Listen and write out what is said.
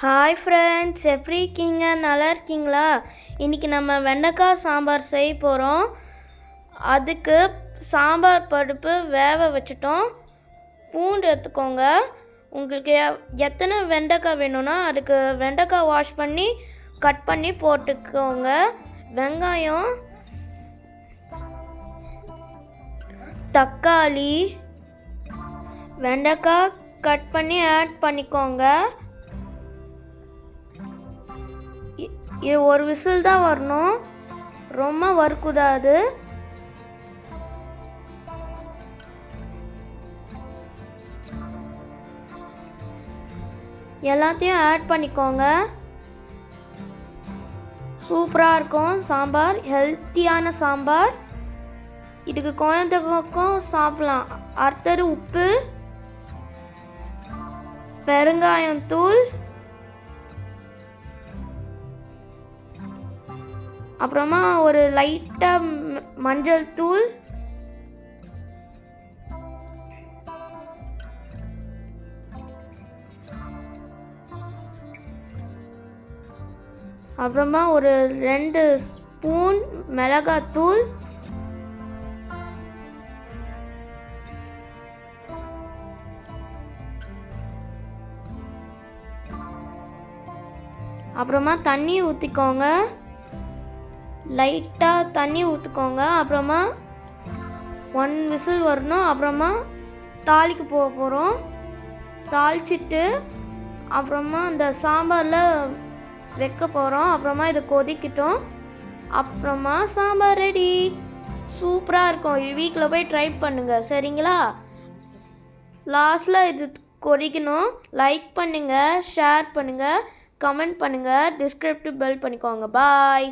Hi friends எப்படி இருக்கீங்க? நல்லா இருக்கீங்களா? இன்றைக்கி நம்ம வெண்டைக்காய் சாம்பார் செய்ய போகிறோம் அதுக்கு சாம்பார் பருப்பு வேக வச்சுட்டோம். பூண்டு எடுத்துக்கோங்க. உங்களுக்கு எத்தனை வெண்டைக்காய் வேணும்னா அதுக்கு வெண்டைக்காய் வாஷ் பண்ணி கட் பண்ணி போட்டுக்கோங்க. வெங்காயம் தக்காளி வெண்டைக்காய் கட் பண்ணி ஆட் பண்ணிக்கோங்க. ஒரு விசில் தான் வரணும். ரொம்ப வறுக்குதாது. எல்லாத்தையும் ஆட் பண்ணிக்கோங்க. சூப்பராக இருக்கும். சாம்பார் ஹெல்த்தியான சாம்பார். இதுக்கு குழந்தைகளுக்கும் சாப்பிடலாம். அடுத்தது உப்பு பெருங்காயம் தூள் அப்புறமா ஒரு லைட்டாக மஞ்சள் தூள். அப்புறமா ஒரு ரெண்டு ஸ்பூன் மிளகாத்தூள் அப்புறமா தண்ணி ஊற்றிக்கோங்க லைட்டாக தண்ணி ஊற்றுக்கோங்க அப்புறமா ஒன் விசில் வரணும். அப்புறமா தாளிக்கு போக போகிறோம் தாளிச்சிட்டு அப்புறமா அந்த சாம்பாரில் வைக்க போகிறோம் அப்புறமா இதை கொதிக்கிட்டோம். அப்புறமா சாம்பார் ரெடி சூப்பராக இருக்கும். இது வீக்கில் போய் ட்ரை பண்ணுங்கள் சரிங்களா? லாஸ்ட்டில் இது கொதிக்கணும். லைக் பண்ணுங்கள் ஷேர் பண்ணுங்கள் கமெண்ட் பண்ணுங்கள் டிஸ்கிரிப்டிவ் பெல் பண்ணிக்கோங்க. பாய்